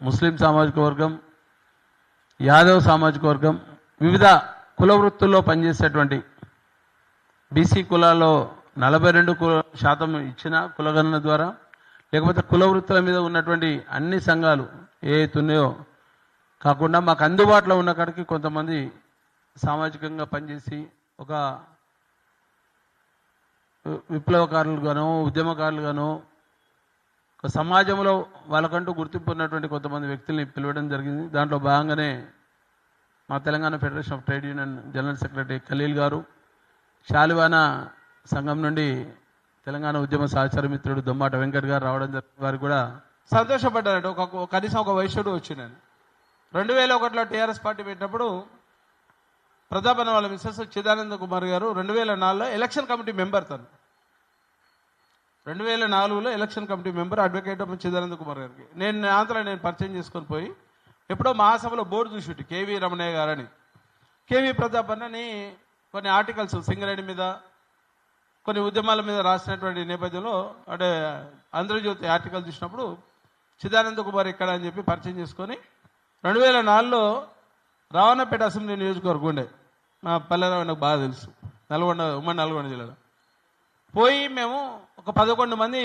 ముస్లిం సామాజిక వర్గం యాదవ్ సామాజిక వర్గం వివిధ కుల వృత్తుల్లో పనిచేసేటువంటి బీసీ కులాల్లో నలభై రెండు కుల శాతం ఇచ్చిన కులగణన ద్వారా లేకపోతే కుల వృత్తుల మీద ఉన్నటువంటి అన్ని సంఘాలు ఏ ఉన్నాయో కాకుండా మాకు అందుబాటులో ఉన్న కాడికి కొంతమంది సామాజికంగా పనిచేసి ఒక విప్లవకారులుగానో ఉద్యమకారులుగానో సమాజంలో వాళ్ళకంటూ గుర్తింపు ఉన్నటువంటి కొంతమంది వ్యక్తుల్ని పిలవడం జరిగింది. దాంట్లో భాగంగానే మా Telangana federation of trade union general secretary Khalil గారు శాలివానా సంఘం నుండి తెలంగాణ ఉద్యమ సహచార మిత్రుడు దొమ్మాట వెంకట్ గారు రావడం జరిగింది. వారు కూడా సంతోషపడ్డారంటే ఒక కనీసం ఒక వైశ్యుడు వచ్చినాను రెండు వేల ఒకటిలో టీఆర్ఎస్ పార్టీ పెట్టినప్పుడు ప్రతాపన వాళ్ళ మిస్సెస్ చిదానంద కుమార్ గారు రెండు వేల నాలుగులో ఎలక్షన్ కమిటీ మెంబర్ తను. రెండు వేల నాలుగులో ఎలక్షన్ కమిటీ మెంబర్ అడ్వకేట్ చిదానంద కుమార్ గారికి. నేను ఆంధ్రలో నేను పరిచయం చేసుకొని పోయి ఎప్పుడో మహాసభలో బోర్డు చూసి కేవీ రమణయ్య గారని. కేవీ ప్రతాప్ అన్నని కొన్ని ఆర్టికల్స్ సింగరేణి మీద కొన్ని ఉద్యమాల మీద రాసినటువంటి నేపథ్యంలో అంటే ఆంధ్రజ్యోతి ఆర్టికల్ చూసినప్పుడు చిదానంద కుమార్ ఇక్కడ అని చెప్పి పరిచయం చేసుకొని రెండు వేల నాలుగులో రావణపేట అసెంబ్లీ నియోజకవర్గం ఉండే. మా పల్లెరావు నాకు బాగా తెలుసు. నల్గొండ ఉమ్మడి నల్గొండ జిల్లాలో. పోయి మేము ఒక పదకొండు మంది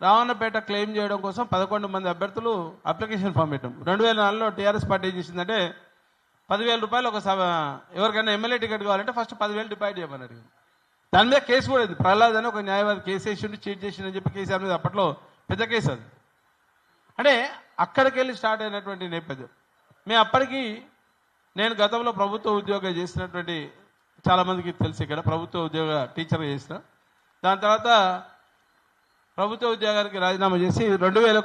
రావణపేట క్లెయిమ్ చేయడం కోసం పదకొండు మంది అభ్యర్థులు అప్లికేషన్ ఫామ్ పెట్టాం. రెండు వేల నాలుగులో టీఆర్ఎస్ పార్టీ ఏం చేసిందంటే పదివేల రూపాయలు ఒక సభ ఎవరికైనా ఎమ్మెల్యే టికెట్ కావాలంటే ఫస్ట్ పదివేలు డిపాజిట్ చేయమని అడిగింది దాని మీద కేసు కూడా ఉంది ప్రహ్లాద్ అని ఒక న్యాయవాది కేసు వేసిండు చీట్ చేసిండని చెప్పి కేసీఆర్ మీద అప్పట్లో పెద్ద కేసు అది. అంటే అక్కడికి వెళ్ళి స్టార్ట్ అయినటువంటి నేపథ్యం. మేము అప్పటికి నేను గతంలో ప్రభుత్వ ఉద్యోగం చేసినటువంటి చాలామందికి తెలుసు ఇక్కడ. ప్రభుత్వ ఉద్యోగ టీచర్ చేసిన. దాని తర్వాత ప్రభుత్వ ఉద్యోగానికి రాజీనామా చేసి రెండు వేల